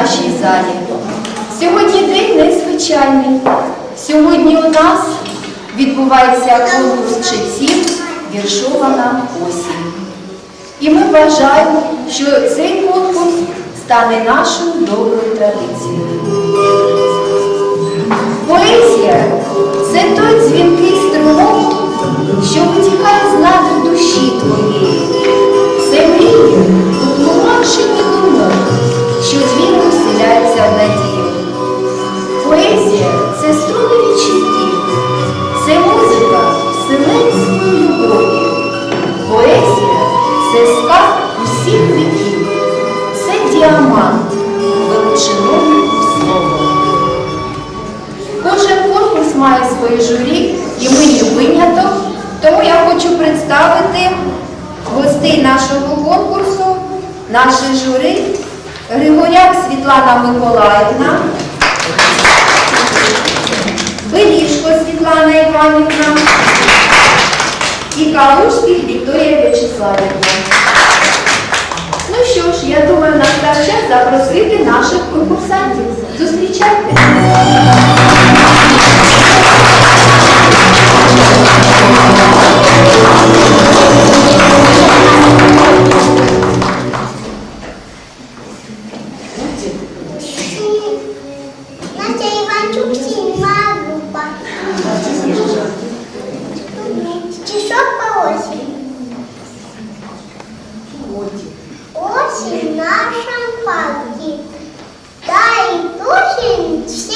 нашій залі. Сьогодні день незвичайний. Сьогодні у нас відбувається конкурс читців віршована осінь. І ми вважаємо, що цей конкурс стане нашою доброю традицією. Поезія це той дзвінкий струмок, що витікає з надр душі твоєї. Це мрії у тлумаченні думок, що дзвінко гостей нашого конкурсу, наше журі, Григоряк Світлана Миколаївна, Белішко Світлана Іванівна і Калушких Вікторія Вячеславівна. Ну що ж, я думаю, настав час запросити наших конкурсантів. Зустрічайте. Осень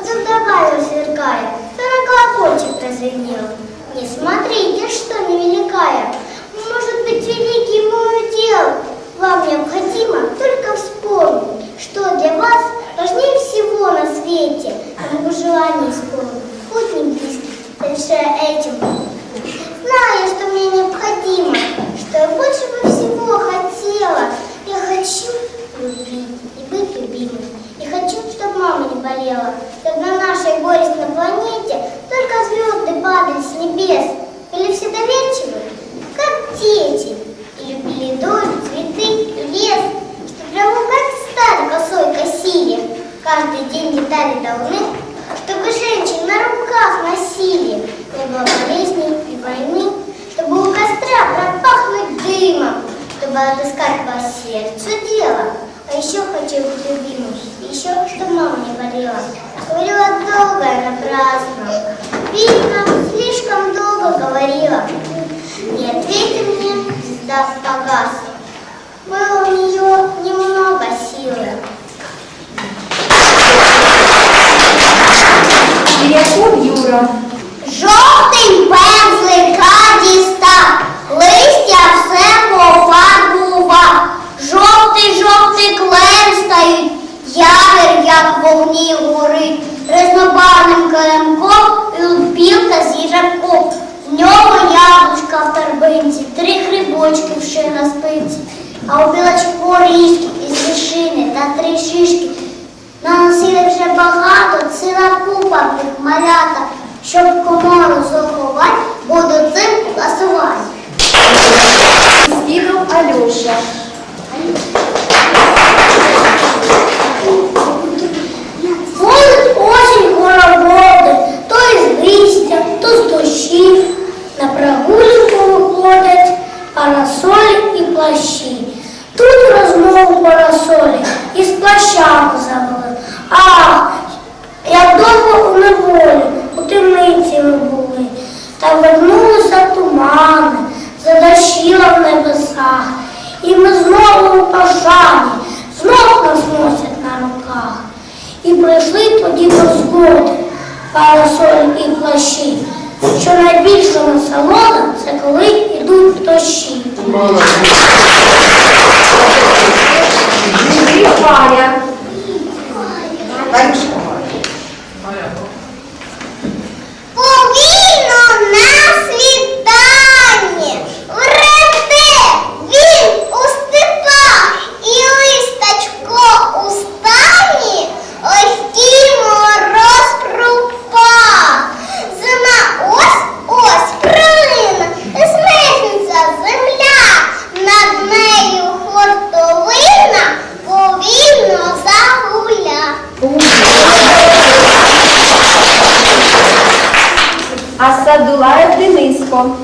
а добавила сверкая, то на колокольчик прозвенел. Не смотрите, что невеликая, может быть великий мой удел. Вам необходимо только вспомнить, что для вас важнее всего на свете, а могу желание исполнить. Путь не близкий, совершая этим Знаю, что grass, а у білочку річки із вишини та три шишки. Наносили вже багато, ціла купа тих малята, щоб комору заховати, буду цим ласувати. Співав Альоша. Ходить осінь хороводи, то із листя, то з дощів. На прогулянку виходять парасолі і плащі. Тут розмову парасолі із плащами завели. Ах, як довго у неволі, у темниці ви були, та вернулися тумани, задощила в небесах. І ми знову у пожані, знов нас носять на руках. І прийшли тоді до згоди парасолі і плащі, що найбільше насолода це коли йдуть дощі. Варя. passa do Lar de Lisco.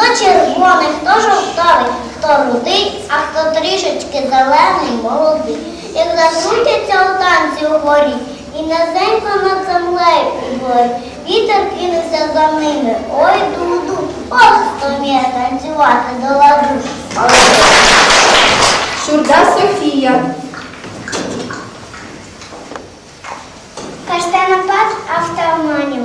Хто червоний, хто жовтовий, хто рудий, а хто трішечки зелений, молодий. Як закрутяться у танці угорі, і низенько над землею приборі. Вітер кинувся за ними. Ой, дуду, ох, хто вміє танцювати до ладу. Шурда Софія. Каштанопад автоманів.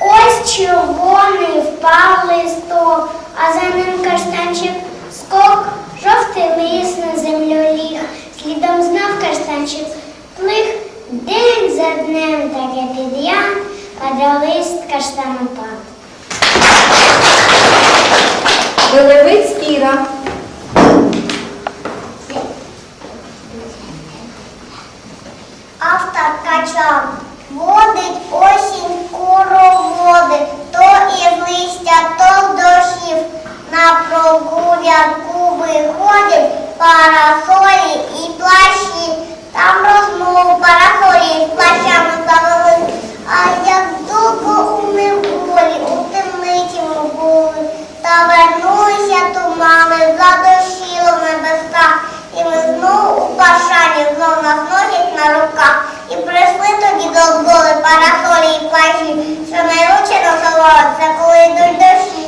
Ось червоний впав листок, а за ним каштанчик скок, жовтий лист на землю ліг. Слідом знав каштанчик плих, день за днем таке під'ян, паде лист каштанопад. Белевець Кіра. Автор качав, водить осінь короводи, то із листя, то дощів. На прогулянку виходять парасолі і плащі. Там розмову парасолі з плащами завели. А як довго у неволі, у темниці ми були, та вернулися тумани, задощило в небесах, і ми знову у пашані, знов нас носять на руках. І прийшли тоді до згоди парасолі що найкраще насолодиться, коли йдуть дощі.